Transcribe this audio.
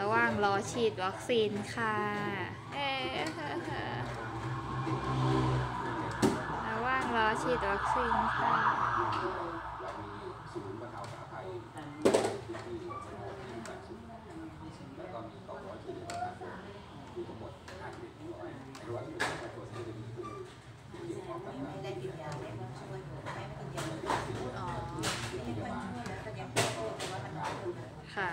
ระหว่างรอฉีดวัคซีนค่ะระหว่างรอฉีดวัคซีนค่ะไม่ได้กินยาไม่ได้ช่วย Ah.